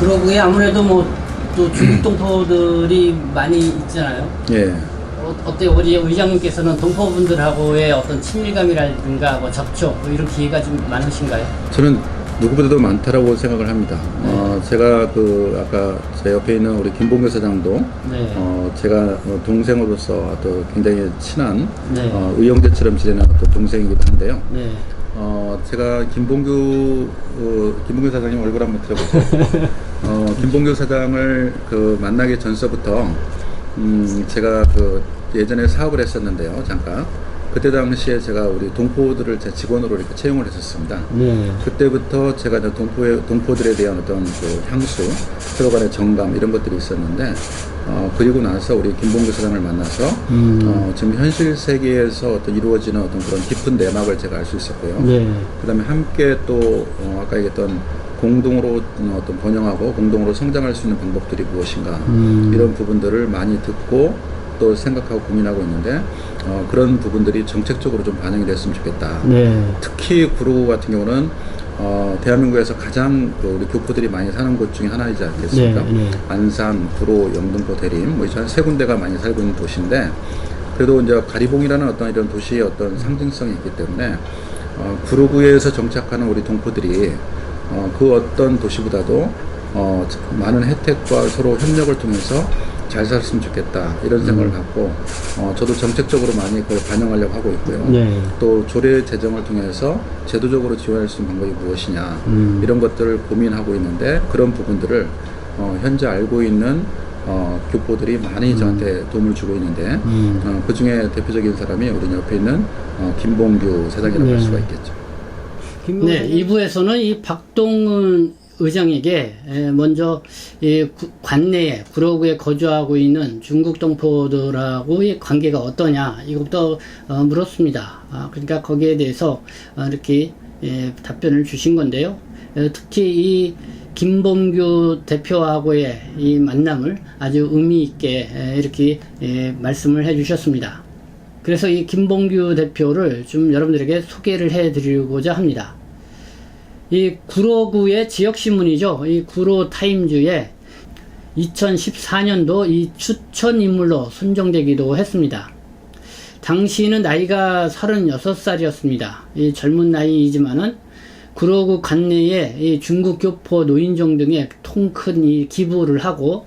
그러고에 아무래도 뭐 또 중국 동포들이 많이 있잖아요. 예. 어, 어때요? 우리 의장님께서는 동포분들하고의 어떤 친밀감이라든가 뭐 접촉 뭐 이런 기회가 좀 많으신가요? 저는 누구보다도 많다라고 생각을 합니다. 어, 제가 그 아까 제 옆에 있는 우리 김봉교 사장도 네. 어, 제가 어, 동생으로서 또 굉장히 친한 네. 어, 의형제처럼 지내는 어떤 동생이기도 한데요. 네. 어, 제가 김봉규, 어, 김봉규 사장님 얼굴 한번 들어보세요. 어, 김봉규 사장을 그 만나기 전서부터, 음, 제가 그 예전에 사업을 했었는데요, 잠깐. 그때 당시에 제가 우리 동포들을 제 직원으로 이렇게 채용을 했었습니다. 네. 그때부터 제가 동포의, 동포들에 대한 어떤 그 향수, 서로 간의 정감 이런 것들이 있었는데, 어, 그리고 나서 우리 김봉규 사장을 만나서, 음. 어, 지금 현실 세계에서 어떤 이루어지는 어떤 그런 깊은 내막을 제가 알 수 있었고요. 네. 그 다음에 함께 또 어, 아까 얘기했던 공동으로 어, 어떤 번영하고 공동으로 성장할 수 있는 방법들이 무엇인가 음. 이런 부분들을 많이 듣고 또 생각하고 고민하고 있는데 어, 그런 부분들이 정책적으로 좀 반영이 됐으면 좋겠다. 네. 특히 구로 같은 경우는 어, 대한민국에서 가장 그 우리 교포들이 많이 사는 곳 중에 하나이지 않겠습니까? 네, 네. 안산, 구로, 영등포, 대림 뭐한세 군데가 많이 살고 있는 도시인데 그래도 이제 가리봉이라는 어떤 이런 도시의 어떤 상징성이 있기 때문에 어, 구로구에서 정착하는 우리 동포들이 어, 그 어떤 도시보다도 어, 많은 혜택과 서로 협력을 통해서 잘 살았으면 좋겠다 이런 생각을 갖고 어, 저도 정책적으로 많이 그걸 반영하려고 하고 있고요. 네. 또 조례 제정을 통해서 제도적으로 지원할 수 있는 방법이 무엇이냐 음. 이런 것들을 고민하고 있는데 그런 부분들을 어, 현재 알고 있는 어, 교포들이 많이 저한테 도움을 주고 있는데 음. 어, 그 중에 대표적인 사람이 우리 옆에 있는 어, 김봉규 사장이라고 네. 할 수가 있겠죠. 네, 2부에서는 이 박동은 의장에게 에, 먼저 이 구- 관내에 구로구에 거주하고 있는 중국 동포들하고의 관계가 어떠냐 이것부터 어, 물었습니다. 아, 그러니까 거기에 대해서 어, 이렇게 예, 답변을 주신 건데요. 에, 특히 이 김봉규 대표하고의 이 만남을 아주 의미 있게 에, 이렇게 예, 말씀을 해주셨습니다. 그래서 이 김봉규 대표를 좀 여러분들에게 소개를 해드리고자 합니다. 이 구로구의 지역신문이죠. 이 구로 타임즈에 2014년도 이 추천 인물로 선정되기도 했습니다. 당시는 나이가 36살이었습니다. 이 젊은 나이이지만은 구로구 관내에 이 중국 교포 노인정 등의 통큰 이 기부를 하고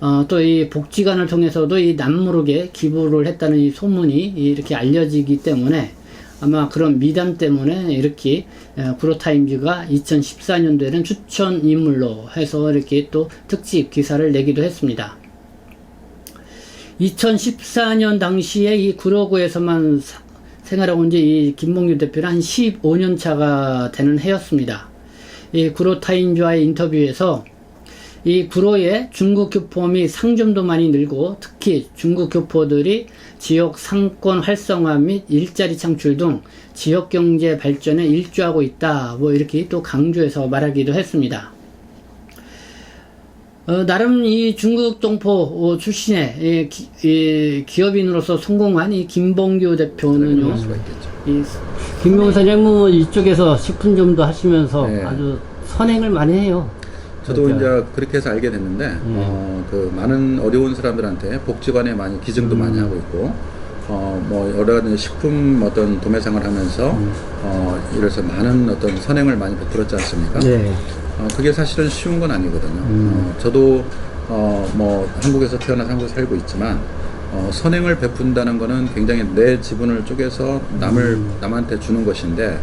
어, 또 이 복지관을 통해서도 이 남모르게 기부를 했다는 이 소문이 이렇게 알려지기 때문에 아마 그런 미담 때문에 이렇게 어, 구로타임즈가 2014년도에는 추천 인물로 해서 이렇게 또 특집 기사를 내기도 했습니다. 2014년 당시에 이 구로구에서만 사- 생활하고 이제 이 김봉규 대표는 한 15년 차가 되는 해였습니다. 이 구로타임즈와의 인터뷰에서 이 구로의 중국 교포 및 상점도 많이 늘고 특히 중국 교포들이 지역 상권 활성화 및 일자리 창출 등 지역 경제 발전에 일조하고 있다. 뭐 이렇게 또 강조해서 말하기도 했습니다. 어, 나름 이 중국 동포 어, 출신의 이 기, 이 기업인으로서 성공한 이 김봉규 대표는요. 할 수가 있겠죠. 이 김봉규 사장님은 이쪽에서 식품점도 하시면서 네. 아주 선행을 많이 해요. 저도 그러니까. 이제 그렇게 해서 알게 됐는데 어, 그 많은 어려운 사람들한테 복지관에 많이 기증도 많이 하고 있고 어, 뭐 여러 가지 식품 어떤 도매상을 하면서 어, 이래서 많은 어떤 선행을 많이 베풀었지 않습니까? 네. 어, 그게 사실은 쉬운 건 아니거든요. 음. 어, 저도 어, 뭐 한국에서 태어나서 한국에 살고 있지만 어, 선행을 베푼다는 거는 굉장히 내 지분을 쪼개서 남을 음. 남한테 주는 것인데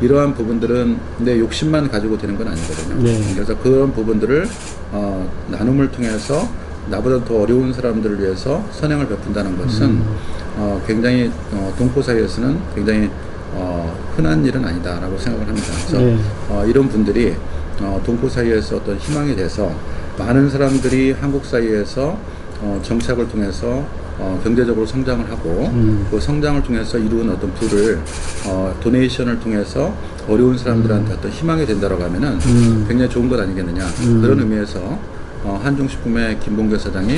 이러한 부분들은 내 욕심만 가지고 되는 건 아니거든요. 네. 그래서 그런 부분들을 어, 나눔을 통해서 나보다 더 어려운 사람들을 위해서 선행을 베푼다는 것은 음. 어, 굉장히 어, 동포 사이에서는 굉장히 어, 흔한 일은 아니다라고 생각을 합니다. 그래서 네. 어, 이런 분들이 어, 동포 사이에서 어떤 희망이 돼서 많은 사람들이 한국 사이에서 어, 정착을 통해서 어, 경제적으로 성장을 하고 음. 그 성장을 통해서 이루은 어떤 부를 어, 도네이션을 통해서 어려운 사람들한테 어떤 희망이 된다라고 하면은 음. 굉장히 좋은 것 아니겠느냐 음. 그런 의미에서 어, 한중식품의 김봉교 사장이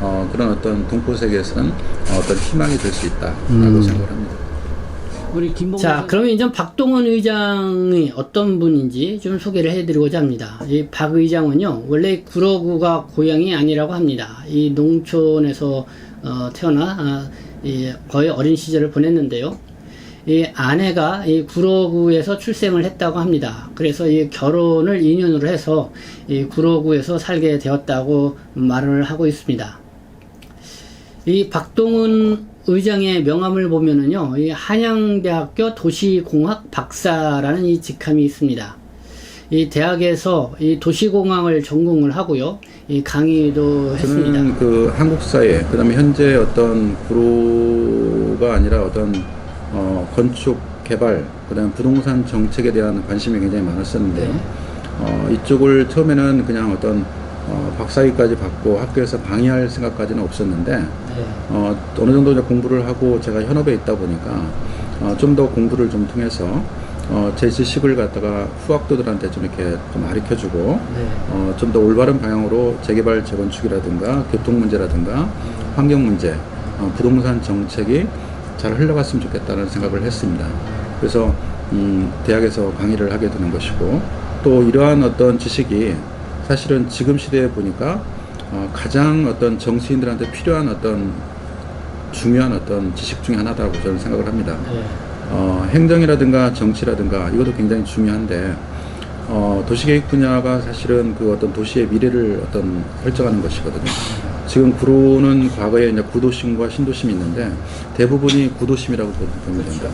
어, 그런 어떤 동포 세계에서는 어, 어떤 희망이 될 수 있다라고 음. 생각을 합니다. 우리 김봉 자, 그러면 이제 박동원 의장이 어떤 분인지 좀 소개를 해드리고자 합니다. 이 박 의장은요, 원래 구로구가 고향이 아니라고 합니다. 이 농촌에서 어, 태어나 아, 이 거의 어린 시절을 보냈는데요. 이 아내가 이 구로구에서 출생을 했다고 합니다. 그래서 이 결혼을 인연으로 해서 이 구로구에서 살게 되었다고 말을 하고 있습니다. 이 박동훈 의장의 명함을 보면은요, 이 한양대학교 도시공학 박사라는 이 직함이 있습니다. 이 대학에서 이 도시공학을 전공을 하고요, 이 강의도 했습니다. 저는 그 한국 사회, 그다음에 현재 어떤 구로가 아니라 어떤 어, 건축 개발, 그다음 부동산 정책에 대한 관심이 굉장히 많았었는데요. 네. 어, 이쪽을 처음에는 그냥 어떤 어, 박사학위까지 받고 학교에서 강의할 생각까지는 없었는데 네. 어, 어느 정도 이제 공부를 하고 제가 현업에 있다 보니까 어, 좀 더 공부를 좀 통해서 어, 제 지식을 갖다가 후학도들한테 좀 이렇게 좀 가르쳐주고 네. 어, 좀 더 올바른 방향으로 재개발 재건축이라든가 교통 문제라든가 환경 문제, 어, 부동산 정책이 잘 흘러갔으면 좋겠다는 생각을 했습니다. 그래서 음, 대학에서 강의를 하게 되는 것이고 또 이러한 어떤 지식이 사실은 지금 시대에 보니까 어, 가장 어떤 정치인들한테 필요한 어떤 중요한 어떤 지식 중에 하나다고 저는 생각을 합니다. 네. 어, 행정이라든가 정치라든가 이것도 굉장히 중요한데 어, 도시계획 분야가 사실은 그 어떤 도시의 미래를 어떤 설정하는 것이거든요. 지금 구로는 과거에 이제 구도심과 신도심이 있는데 대부분이 구도심이라고 보면 된다.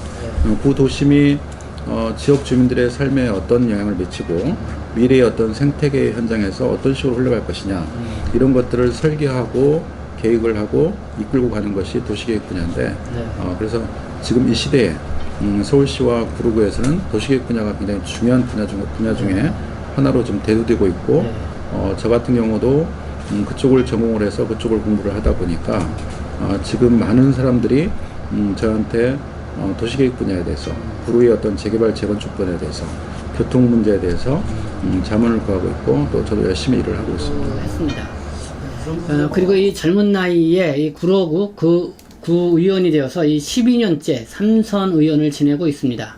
어, 구도심이 어, 지역 주민들의 삶에 어떤 영향을 미치고 미래의 어떤 생태계 현장에서 어떤 식으로 흘러갈 것이냐 이런 것들을 설계하고 계획을 하고 이끌고 가는 것이 도시계획 분야인데 네. 어, 그래서 지금 이 시대에 음, 서울시와 구로구에서는 도시계획 분야가 굉장히 중요한 분야, 중, 분야 중에 하나로 좀 대두되고 있고 네. 어, 저 같은 경우도 음, 그쪽을 전공을 해서 그쪽을 공부를 하다 보니까 어, 지금 많은 사람들이 음, 저한테 어, 도시계획 분야에 대해서 구로의 어떤 재개발 재건축 분야에 대해서 교통 문제에 대해서 음, 자문을 구하고 있고 또 저도 열심히 일을 하고 있습니다. 했습니다. 어, 그리고 이 젊은 나이에 이 구로구 그 구의원이 되어서 이 12년째 삼선 의원을 지내고 있습니다.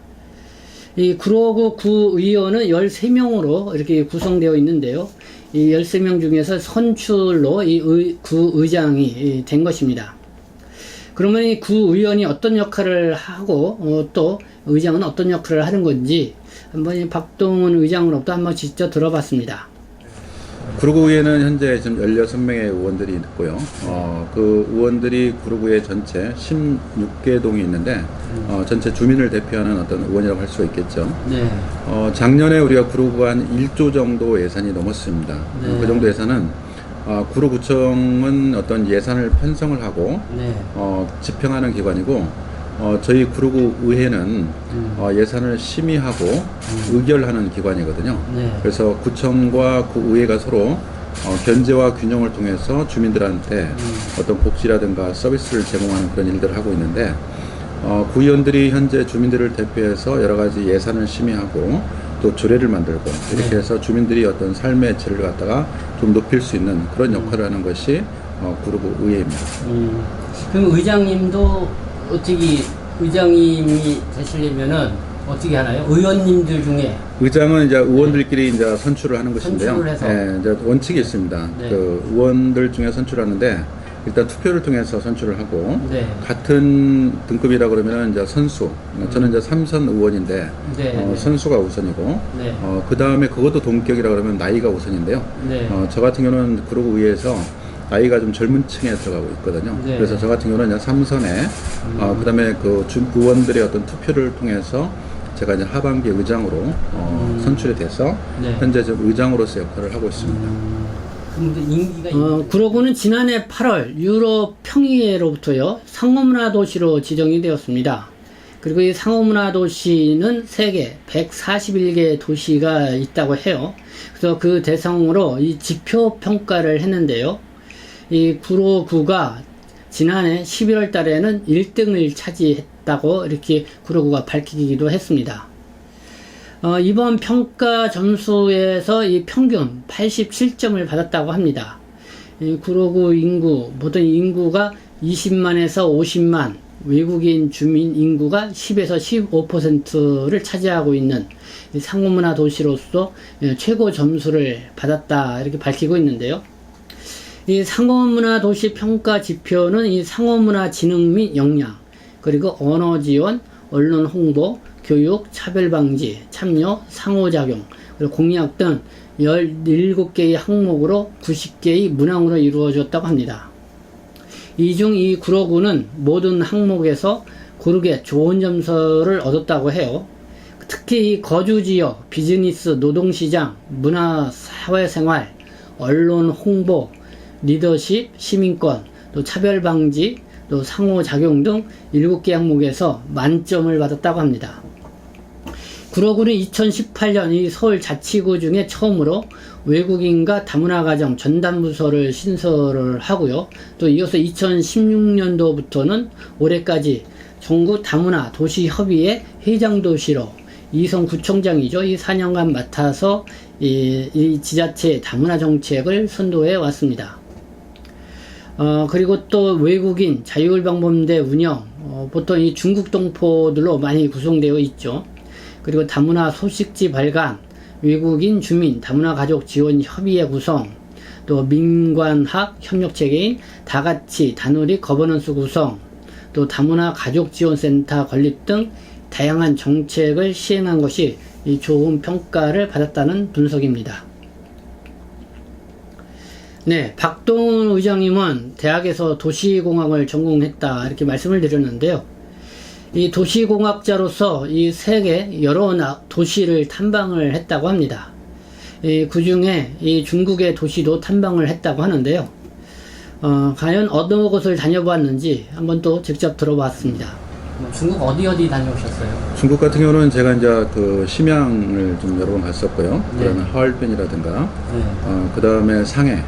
이 구로구 구의원은 13명으로 이렇게 구성되어 있는데요. 이 13명 중에서 선출로 이 의, 구의장이 이된 것입니다. 그러면 이 구의원이 어떤 역할을 하고 어, 또 의장은 어떤 역할을 하는 건지 한번 이 박동훈 의장으로부터 한번 직접 들어봤습니다. 구로구에는 현재 지금 16명의 의원들이 있고요. 어, 그 의원들이 구로구의 전체 16개 동이 있는데 어, 전체 주민을 대표하는 어떤 의원이라고 할 수가 있겠죠. 네. 어, 작년에 우리가 구로구가 한 1조 정도 예산이 넘었습니다. 네. 어, 그 정도 예산은 어, 구로구청은 어떤 예산을 편성을 하고 네. 어, 집행하는 기관이고 어, 저희 구로구 의회는 음. 어, 예산을 심의하고 의결하는 기관이거든요. 네. 그래서 구청과 구 의회가 서로 어, 견제와 균형을 통해서 주민들한테 음. 어떤 복지라든가 서비스를 제공하는 그런 일들을 하고 있는데 어, 구의원들이 현재 주민들을 대표해서 여러 가지 예산을 심의하고 또 조례를 만들고 이렇게 네. 해서 주민들이 어떤 삶의 질을 갖다가 좀 높일 수 있는 그런 역할을 하는 것이 어, 구로구 의회입니다. 음, 그럼 의장님도 어떻게 의장님이 되시려면은 어떻게 하나요? 의원님들 중에 의장은 이제 의원들끼리 이제 선출을 하는 것인데요. 선출을 해서. 예, 이제 원칙이 있습니다. 네. 그 의원들 중에 선출하는데 일단 투표를 통해서 선출을 하고 네. 같은 등급이라 그러면 이제 선수. 저는 이제 삼선 의원인데 네, 어, 네. 선수가 우선이고 네. 어, 그 다음에 그것도 동격이라 그러면 나이가 우선인데요. 네. 어, 저 같은 경우는 구로구 의회에서 나이가 좀 젊은 층에 들어가고 있거든요. 네. 음. 그래서 저 같은 경우는 이제 삼선에 어, 그다음에 그 주, 의원들의 어떤 투표를 통해서 제가 이제 하반기 의장으로 어, 선출이 돼서 음. 네. 현재 지금 의장으로서 역할을 하고 있습니다. 임기가 어, 구로구는 지난해 8월 유럽 평의회로부터요 상호문화 도시로 지정이 되었습니다. 그리고 이 상호문화 도시는 세계 141개 도시가 있다고 해요. 그래서 그 대상으로 이 지표 평가를 했는데요. 이 구로구가 지난해 11월 달에는 1등을 차지했다고 이렇게 구로구가 밝히기도 했습니다. 어, 이번 평가 점수에서 이 평균 87점을 받았다고 합니다. 이 구로구 인구, 모든 인구가 20만에서 50만, 외국인 주민 인구가 10에서 15%를 차지하고 있는 이 상호문화 도시로서 예, 최고 점수를 받았다 이렇게 밝히고 있는데요. 이 상호문화 도시 평가 지표는 이 상호문화 지능 및 역량, 그리고 언어 지원, 언론 홍보, 교육, 차별 방지, 참여, 상호작용, 그리고 공약 등 17개의 항목으로 90개의 문항으로 이루어졌다고 합니다. 이 중 이 구로구는 모든 항목에서 고르게 좋은 점수를 얻었다고 해요. 특히 이 거주지역, 비즈니스, 노동시장, 문화, 사회생활, 언론 홍보, 리더십, 시민권, 또 차별 방지, 또 상호작용 등 7개 항목에서 만점을 받았다고 합니다. 구로구는 2018년 이 서울 자치구 중에 처음으로 외국인과 다문화 가정 전담 부서를 신설을 하고요. 또 이어서 2016년도부터는 올해까지 전국 다문화 도시 협의회 회장 도시로 이성 구청장이죠. 이 4년간 맡아서 이, 이 지자체 다문화 정책을 선도해 왔습니다. 어, 그리고 또 외국인 자율방범대 운영, 어, 보통 이 중국 동포들로 많이 구성되어 있죠. 그리고 다문화 소식지 발간, 외국인 주민 다문화 가족 지원 협의회 구성, 또 민관학 협력 체계인 다같이 다누리 거버넌스 구성, 또 다문화 가족 지원 센터 건립 등 다양한 정책을 시행한 것이 이 좋은 평가를 받았다는 분석입니다. 네, 박동훈 의장님은 대학에서 도시공학을 전공했다 이렇게 말씀을 드렸는데요. 이 도시공학자로서 이 세계 여러 나- 도시를 탐방을 했다고 합니다. 그 중에 이 중국의 도시도 탐방을 했다고 하는데요. 어, 과연 어느 곳을 다녀보았는지 한번 또 직접 들어봤습니다. 뭐 중국 어디 어디 다녀오셨어요? 중국 같은 경우는 제가 이제 그 심양을 좀 여러 번 갔었고요. 그다음에 네. 하얼빈이라든가, 네. 어, 그다음에 상해,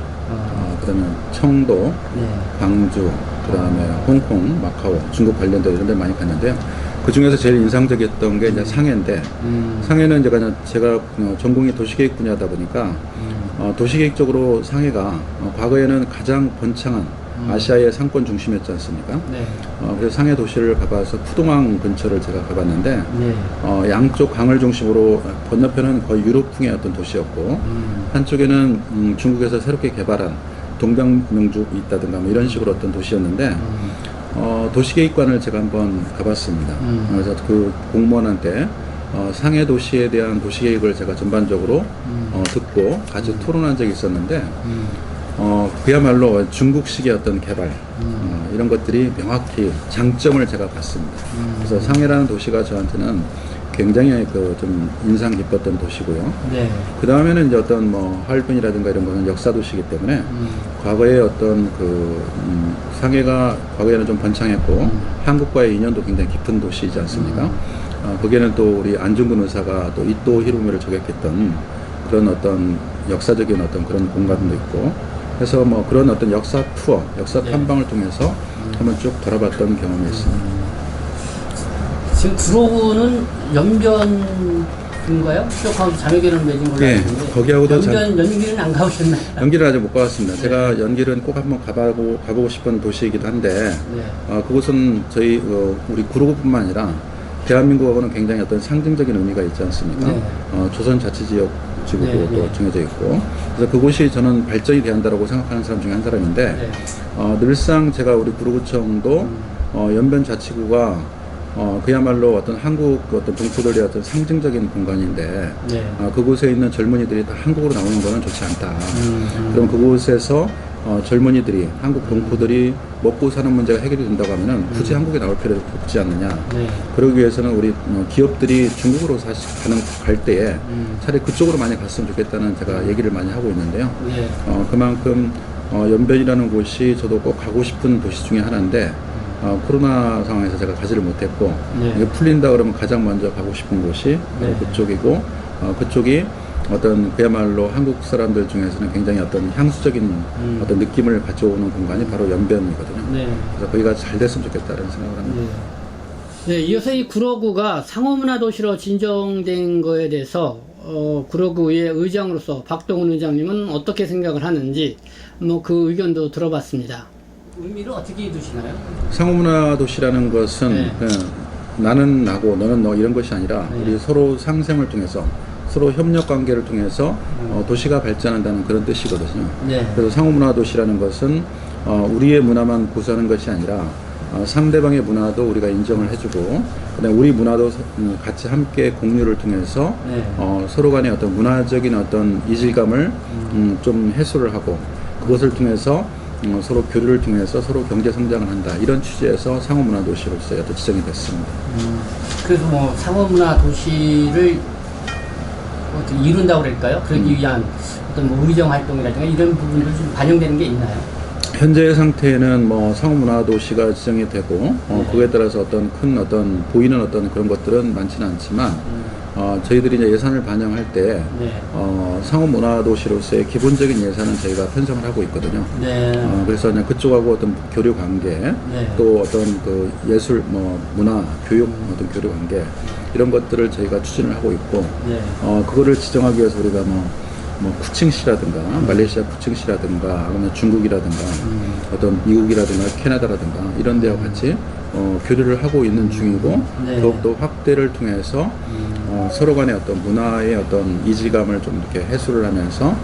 그다음에 청도, 네. 광주, 그 다음에 홍콩, 마카오, 중국 관련된 이런 데 많이 갔는데요. 그 중에서 제일 인상적이었던 게 이제 상해인데, 음, 상해는 제가 제가 어, 전공이 도시계획 분야다 보니까 음, 어, 도시계획 적으로 상해가 어, 과거에는 가장 번창한 음. 아시아의 상권 중심이었지 않습니까? 네. 어, 그래서 상해 도시를 가봐서 푸동항 근처를 제가 가봤는데 네. 어, 양쪽 강을 중심으로 건너편은 거의 유럽풍의 어떤 도시였고 음, 한쪽에는 음, 중국에서 새롭게 개발한 동방명주 있다든가 뭐 이런 식으로 어떤 도시였는데 음, 어, 도시계획관을 제가 한번 가봤습니다. 음. 그래서 그 공무원한테 어, 상해 도시에 대한 도시계획을 제가 전반적으로 음. 어, 듣고 같이 토론한 적이 있었는데 음, 어, 그야말로 중국식의 어떤 개발 음. 어, 이런 것들이 명확히 장점을 제가 봤습니다. 음. 그래서 상해라는 도시가 저한테는 굉장히 그 좀 인상 깊었던 도시고요. 네. 그 다음에는 이제 어떤 뭐 하얼빈이라든가 이런 거는 역사 도시이기 때문에 음, 과거에 어떤 그 음, 상해가 과거에는 좀 번창했고 음. 한국과의 인연도 굉장히 깊은 도시이지 않습니까? 음. 어, 거기에는 또 우리 안중근 의사가 또 이토 히로미를 저격했던 그런 어떤 역사적인 어떤 그런 공간도 있고 그래서 뭐 그런 어떤 역사 투어, 역사 네. 탐방을 통해서 한번 쭉 돌아봤던 경험이 있습니다. 지금 구로구는 연변인가요? 수족하고 자매기를 맺은 걸로 예, 알고 있는데 거기하고도 연변 연기는 안 가보셨나요? 연기를 아직 못 가봤습니다. 네. 제가 연기는 꼭 한번 가보고 가보고 싶은 도시이기도 한데 네. 어, 그곳은 저희 어, 우리 구로구뿐만 아니라 대한민국하고는 굉장히 어떤 상징적인 의미가 있지 않습니까? 네. 어, 조선 자치지역 지구도 네, 또 네. 정해져 있고 그래서 그곳이 저는 발전이 한다고 생각하는 사람 중에 한 사람인데 네. 어, 늘상 제가 우리 구로구청도 음. 어, 연변 자치구가 어, 그야말로 어떤 한국 어떤 동포들의 어떤 상징적인 공간인데 네. 어, 그곳에 있는 젊은이들이 다 한국으로 나오는 거는 좋지 않다. 음, 음. 그럼 그곳에서 어, 젊은이들이 한국 동포들이 먹고 사는 문제가 해결이 된다고 하면은 굳이 한국에 나올 필요가 없지 않느냐. 네. 그러기 위해서는 우리 어, 기업들이 중국으로 사실 가는 갈 때에 음. 차라리 그쪽으로 많이 갔으면 좋겠다는 제가 얘기를 많이 하고 있는데요. 네. 어, 그만큼 어, 연변이라는 곳이 저도 꼭 가고 싶은 도시 중에 하나인데 어, 코로나 상황에서 제가 가지를 못했고 네. 이게 풀린다 그러면 가장 먼저 가고 싶은 곳이 네. 그쪽이고 어, 그쪽이 어떤 그야말로 한국 사람들 중에서는 굉장히 어떤 향수적인 음. 어떤 느낌을 가져오는 공간이 바로 연변이거든요. 네. 그래서 거기가 잘 됐으면 좋겠다는 생각을 합니다. 네. 네, 이어서 이 구로구가 상호문화 도시로 진정된 거에 대해서 어, 구로구의 의장으로서 박동훈 의장님은 어떻게 생각을 하는지 뭐 그 의견도 들어봤습니다. 의미를 어떻게 두시나요? 상호문화 도시라는 것은 네. 그냥 나는 나고 너는 너 이런 것이 아니라 네. 우리 서로 상생을 통해서 서로 협력 관계를 통해서 음. 어, 도시가 발전한다는 그런 뜻이거든요. 네. 그래서 상호문화 도시라는 것은 어, 우리의 문화만 구사하는 것이 아니라 어, 상대방의 문화도 우리가 인정을 해주고 그다음에 우리 문화도 서- 음, 같이 함께 공유를 통해서 네. 어, 서로 간의 어떤 문화적인 어떤 이질감을 음, 좀 해소를 하고 그것을 통해서 어, 서로 교류를 통해서 서로 경제 성장을 한다 이런 취지에서 상호문화 도시로서 어떤 지정이 됐습니다. 그래서 뭐 상업문화 도시를 어떻게 이룬다고 그럴까요? 그러기 음. 위한 어떤 뭐 의정 활동이라든가 이런 부분들 좀 반영되는 게 있나요? 현재 상태는 뭐 상호문화 도시가 지정이 되고 어, 네. 그에 따라서 어떤 큰 어떤 보이는 어떤 그런 것들은 많지는 않지만 어, 저희들이 이제 예산을 반영할 때 네. 어, 상호문화 도시로서의 기본적인 예산은 저희가 편성을 하고 있거든요. 네. 어, 그래서 이제 그쪽하고 어떤 교류 관계, 네. 또 어떤 그 예술, 뭐 문화, 교육 어떤 교류 관계 이런 것들을 저희가 추진을 하고 있고, 네. 어 그거를 지정하기 위해서 우리가 뭐, 뭐 쿠칭시라든가 말레이시아 쿠칭시라든가 아니면 중국이라든가 음. 어떤 미국이라든가 캐나다라든가 이런 데와 같이 어, 교류를 하고 있는 중이고 네. 더욱더 확대를 통해서 음. 어, 서로 간의 어떤 문화의 어떤 이질감을 좀 이렇게 해소를 하면서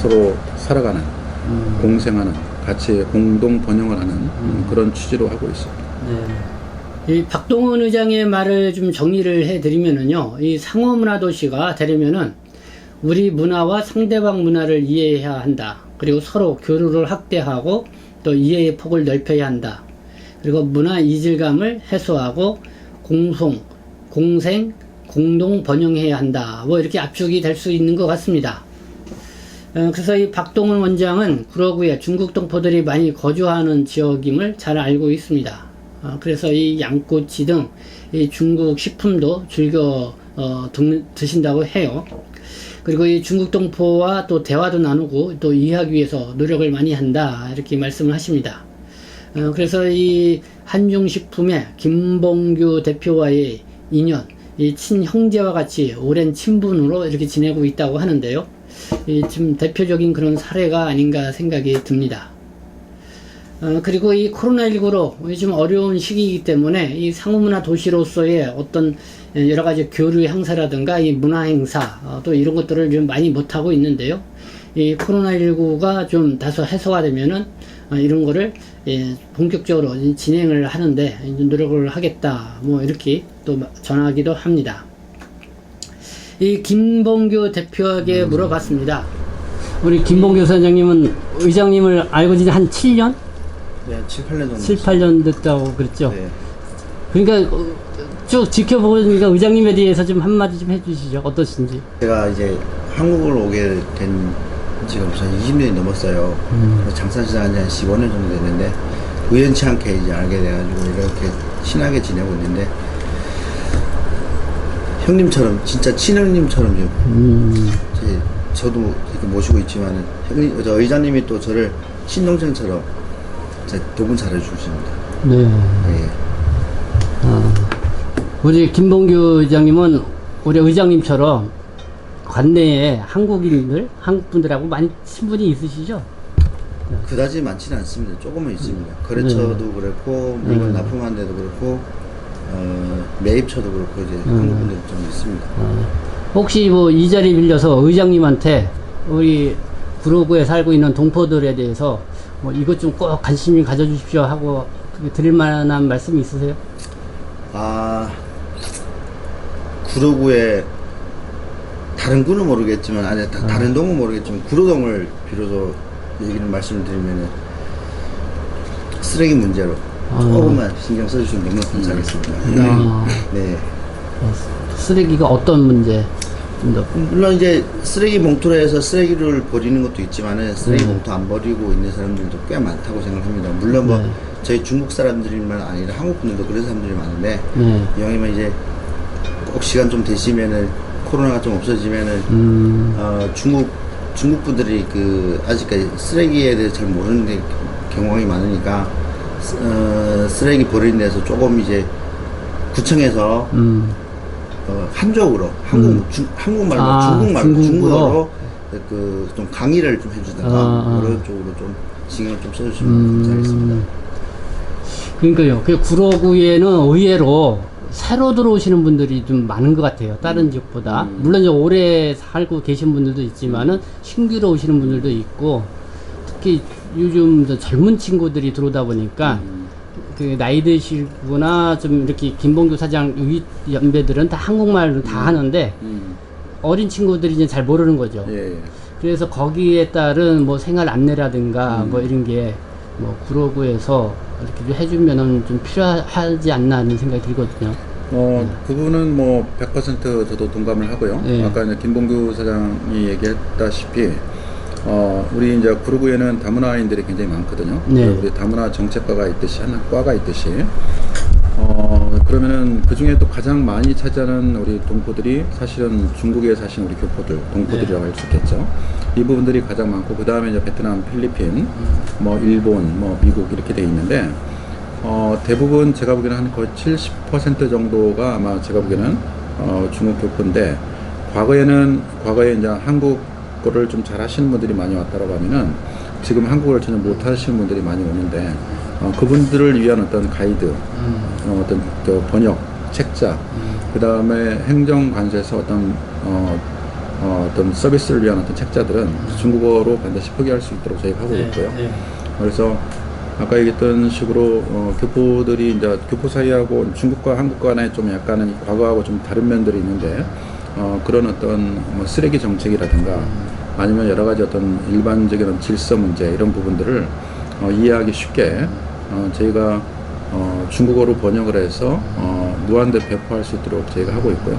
서로 살아가는 음. 공생하는 같이 공동 번영을 하는 음, 그런 취지로 하고 있습니다. 네. 이 박동원 의장의 말을 좀 정리를 해드리면은요, 이 상호 문화 도시가 되려면은 우리 문화와 상대방 문화를 이해해야 한다. 그리고 서로 교류를 확대하고 또 이해의 폭을 넓혀야 한다. 그리고 문화 이질감을 해소하고 공송, 공생, 공동 번영해야 한다. 뭐 이렇게 압축이 될 수 있는 것 같습니다. 어, 그래서 이 박동원 원장은 구로구에 중국 동포들이 많이 거주하는 지역임을 잘 알고 있습니다. 어, 그래서 이 양꼬치 등 이 중국 식품도 즐겨 어, 드, 드신다고 해요. 그리고 이 중국 동포와 또 대화도 나누고 또 이해하기 위해서 노력을 많이 한다 이렇게 말씀을 하십니다. 어, 그래서 이 한중식품의 김봉규 대표와의 인연, 이 친형제와 같이 오랜 친분으로 이렇게 지내고 있다고 하는데요. 이 지금 대표적인 그런 사례가 아닌가 생각이 듭니다. 어, 그리고 이 코로나19로 요즘 어려운 시기이기 때문에 이 상호문화 도시로서의 어떤 여러 가지 교류 행사라든가 이 문화 행사 어, 또 이런 것들을 좀 많이 못하고 있는데요. 이 코로나19가 좀 다소 해소가 되면은 어, 이런 거를 예, 본격적으로 진행을 하는데 노력을 하겠다 뭐 이렇게 또 전하기도 합니다. 이 김봉규 대표에게 물어봤습니다. 우리 김봉규 선장님은 의장님을 알고 지금 한 7년? 네, 7, 8년 정도. 7, 8년 됐다고 그랬죠? 네. 그러니까 어, 쭉 지켜보니까 의장님에 대해서 좀 한마디 좀 해주시죠. 어떠신지. 제가 이제 한국을 오게 된 지금 벌써 20년이 넘었어요. 음. 장사 시작한 지한 15년 정도 됐는데 우연치 않게 이제 알게 돼가지고 이렇게 친하게 지내고 있는데 형님처럼 진짜 친형님처럼 지금 음, 제, 저도 이렇게 모시고 있지만 형님, 저 의장님이 또 저를 친동생처럼 제 너무 잘해주십니다. 네. 예. 우리 김봉규 의장님은 우리 의장님처럼 관내에 한국인들, 한국 분들하고 많이 친분이 있으시죠? 그다지 많지는 않습니다. 조금은 있습니다. 거래처도 그렇고 물건 음. 납품하는 데도 그렇고 어, 매입처도 그렇고 이제 음. 한국 분들이 좀 있습니다. 어, 혹시 뭐 이 자리 빌려서 의장님한테 우리 구로구에 살고 있는 동포들에 대해서 뭐 이것 좀 꼭 관심이 가져주십시오 하고 드릴 만한 말씀 있으세요? 아 구로구에 다른 구는 모르겠지만 아니 다, 다른 동은 모르겠지만 구로동을 비로소 얘기를 말씀을 드리면은 쓰레기 문제로 아. 조금만 신경 써주시면 너무 감사하겠습니다. 아, 네. 쓰레기가 어떤 문제? 좀 더. 물론 이제 쓰레기 봉투로 해서 쓰레기를 버리는 것도 있지만은 쓰레기 네. 봉투 안 버리고 있는 사람들도 꽤 많다고 생각합니다. 물론 뭐 네. 저희 중국 사람들만 아니라 한국 분들도 그런 사람들이 많은데 네. 이왕이면 이제 꼭 시간 좀 되시면은 코로나가 좀 없어지면은 음, 어, 중국 중국 분들이 그 아직까지 쓰레기에 대해서 잘 모르는 데 경험이 많으니까 쓰- 어, 쓰레기 버리는 데서 조금 이제 구청에서 음, 어, 한쪽으로 한국 음. 중, 한국말로 아, 중국말로 중국어로? 그 좀 강의를 좀 해주다가 아, 아. 그런 쪽으로 좀 신경을 좀 써주시면 음, 감사하겠습니다. 그러니까요. 그 구로구에는 의외로 새로 들어오시는 분들이 좀 많은 것 같아요. 다른 지역보다. 물론 이제 오래 살고 계신 분들도 있지만은 신규로 오시는 분들도 있고 특히 요즘 저 젊은 친구들이 들어오다 보니까 그 나이 드시거나 좀 이렇게 김봉규 사장 위 연배들은 다 한국말을 다 하는데 음, 어린 친구들이 이제 잘 모르는 거죠. 예, 예. 그래서 거기에 따른 뭐 생활 안내라든가 뭐 이런 게 뭐 구로구에서 이렇게 좀 해주면은 좀 필요하지 않나 하는 생각이 들거든요. 어, 그분은 뭐 100% 저도 동감을 하고요. 네. 아까 김봉규 사장이 얘기했다시피 어, 우리 이제 구르구에는 다문화인들이 굉장히 많거든요. 네. 우리 다문화 정책과가 있듯이 하나 과가 있듯이 어, 그러면은 그 중에 또 가장 많이 차지하는 우리 동포들이 사실은 중국에 사시는 우리 교포들, 동포들이라고 할수 있겠죠. 이 부분들이 가장 많고 그 다음에 이제 베트남, 필리핀, 뭐 일본, 뭐 미국 이렇게 돼 있는데 어, 대부분 제가 보기에는 한 거의 70% 정도가 아마 제가 보기에는 어, 중국 교포인데 과거에는 과거에 이제 한국 어를 좀 잘하시는 분들이 많이 왔다라고 하면은 지금 한국어를 전혀 못 하시는 분들이 많이 오는데 어, 그분들을 위한 어떤 가이드, 어, 어떤 그 번역, 책자, 그 다음에 행정관서에서 어떤 어, 어, 어 떤 서비스를 위한 어떤 책자들은 중국어로 반드시 표기할 수 있도록 저희가 하고 있고요. 네. 그래서 아까 얘기했던 식으로 어, 교포들이 이제 교포 사이하고 중국과 한국 간에 좀 약간은 과거하고 좀 다른 면들이 있는데 어, 그런 어떤 뭐 쓰레기 정책이라든가 아니면 여러 가지 어떤 일반적인 질서 문제 이런 부분들을 어, 이해하기 쉽게 어, 저희가 어, 중국어로 번역을 해서 어, 무한대 배포할 수 있도록 저희가 하고 있고요.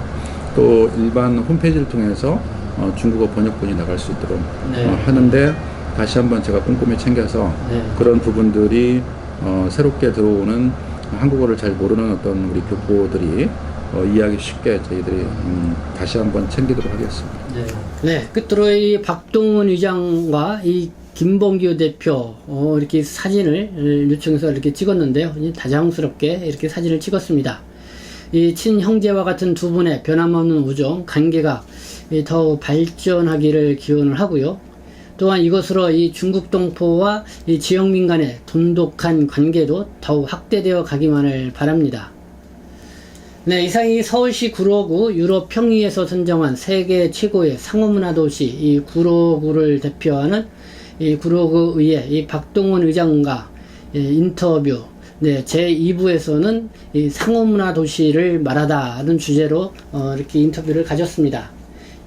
또 일반 홈페이지를 통해서 어, 중국어 번역본이 나갈 수 있도록 네. 어, 하는데 다시 한번 제가 꼼꼼히 챙겨서 네. 그런 부분들이 어, 새롭게 들어오는 한국어를 잘 모르는 어떤 우리 교포들이 어, 이해하기 쉽게 저희들이 음, 다시 한번 챙기도록 하겠습니다. 네. 네, 끝으로 이 박동원 의장과 이 김봉규 대표 어, 이렇게 사진을 요청해서 이렇게 찍었는데요. 이 다정스럽게 이렇게 사진을 찍었습니다. 이 친형제와 같은 두 분의 변함없는 우정, 관계가 이 더욱 발전하기를 기원을 하고요. 또한 이것으로 이 중국 동포와 이 지역 민 간의 돈독한 관계도 더욱 확대되어 가기만을 바랍니다. 네, 이상이 서울시 구로구 유럽 평리에서 선정한 세계 최고의 상호문화 도시 이 구로구를 대표하는 이 구로구 의회 이 박동원 의장과 예, 인터뷰 네, 제 2부에서는 이 상호문화 도시를 말하다는 주제로 어, 이렇게 인터뷰를 가졌습니다.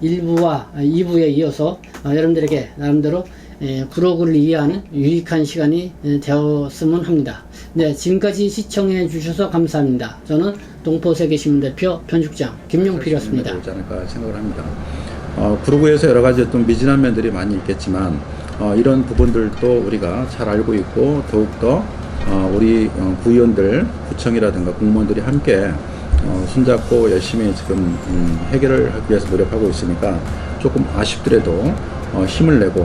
1부와 2부에 이어서 어, 여러분들에게 나름대로 예, 구로구를 이해하는 유익한 시간이 예, 되었으면 합니다. 네, 지금까지 시청해 주셔서 감사합니다. 저는 동포세계신문대표 편집장 김용필이었습니다. 생각을 합니다. 어, 구로구에서 여러 가지 어떤 미진한 면들이 많이 있겠지만 어, 이런 부분들도 우리가 잘 알고 있고 더욱더 어, 우리 어, 구의원들, 구청이라든가 공무원들이 함께 어, 손잡고 열심히 지금 음, 해결을 하기 위해서 노력하고 있으니까 조금 아쉽더라도 어, 힘을 내고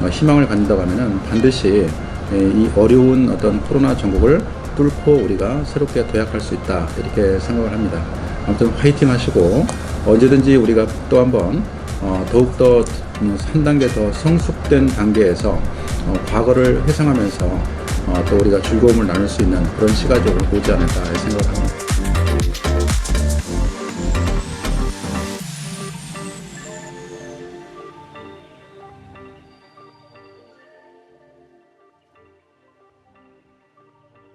어, 희망을 갖는다고 하면은 반드시 예, 이 어려운 어떤 코로나 전국을 뚫고 우리가 새롭게 도약할 수 있다 이렇게 생각을 합니다. 아무튼 화이팅 하시고 언제든지 우리가 또 한번 어, 더욱더 음, 한 단계 더 성숙된 단계에서 어, 과거를 회상하면서 어, 또 우리가 즐거움을 나눌 수 있는 그런 시가족을 보지 않을까 생각합니다.